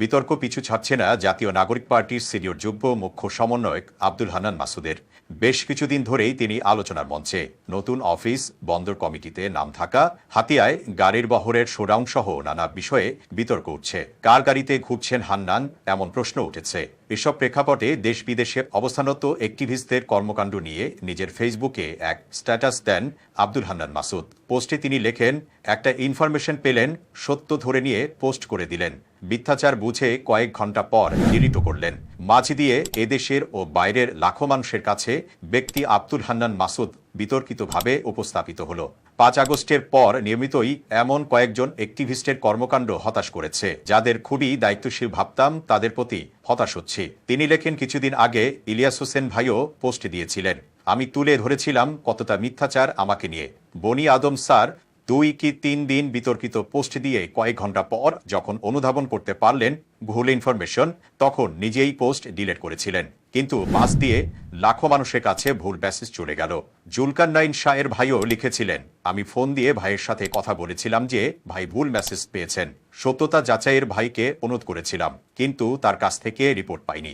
বিতর্ক পিছু ছাড়ছে না জাতীয় নাগরিক পার্টির সিনিয়র যুগ্ম মুখ্য সমন্বয়ক আব্দুল হানান মাসুদের। বেশ কিছুদিন ধরেই তিনি আলোচনার মঞ্চে। নতুন অফিস, বন্দর কমিটিতে নাম থাকা, হাতিয়ায় গাড়ির বহরের শোডাউন সহ নানা বিষয়ে বিতর্ক উঠছে। কার গাড়িতে ঘুরছেন হান্নান? এমন প্রশ্ন উঠেছে। এসব প্রেক্ষাপটে দেশ বিদেশে অবস্থানত অ্যাক্টিভিস্টদের কর্মকাণ্ড নিয়ে নিজের ফেসবুকে এক স্ট্যাটাস দেন আব্দুল হান্নান মাসুদ। পোস্টে তিনি লেখেন, একটা ইনফরমেশন পেলেন, সত্য ধরে নিয়ে পোস্ট করে দিলেন। মিথ্যাচার বুঝে কয়েক ঘণ্টা পর ডিলিটও করলেন। মাঝ দিয়ে এদেশের ও বাইরের লাখো মানুষের কাছে ব্যক্তি আব্দুল হান্নান মাসুদ বিতর্কিতভাবে উপস্থাপিত হলো। পাঁচ আগস্টের পর নিয়মিতই এমন কয়েকজন অ্যাক্টিভিস্টের কর্মকাণ্ড হতাশ করেছে, যাদের খুবই দায়িত্বশীল ভাবতাম তাদের প্রতি হতাশ হচ্ছি। তিনি লেখেন, কিছুদিন আগে ইলিয়াস হোসেন ভাইও পোস্ট দিয়েছিলেন। আমি তুলে ধরেছিলাম কতটা মিথ্যাচার আমাকে নিয়ে। বনি আদম স্যার দুই কি তিন দিন বিতর্কিত পোস্ট দিয়ে কয়েক ঘণ্টা পর যখন অনুধাবন করতে পারলেন ভুল ইনফরমেশন, তখন নিজেই পোস্ট ডিলিট করেছিলেন। কিন্তু পাশ দিয়ে লাখো মানুষের কাছে ভুল মেসেজ চলে গেল। জুলকার নাইন শাহের ভাইও লিখেছিলেন, আমি ফোন দিয়ে ভাইয়ের সাথে কথা বলেছিলাম যে ভাই ভুল মেসেজ পেয়েছেন। সত্যতা যাচাইয়ের ভাইকে অনুরোধ করেছিলাম, কিন্তু তার কাছ থেকে রিপোর্ট পাইনি।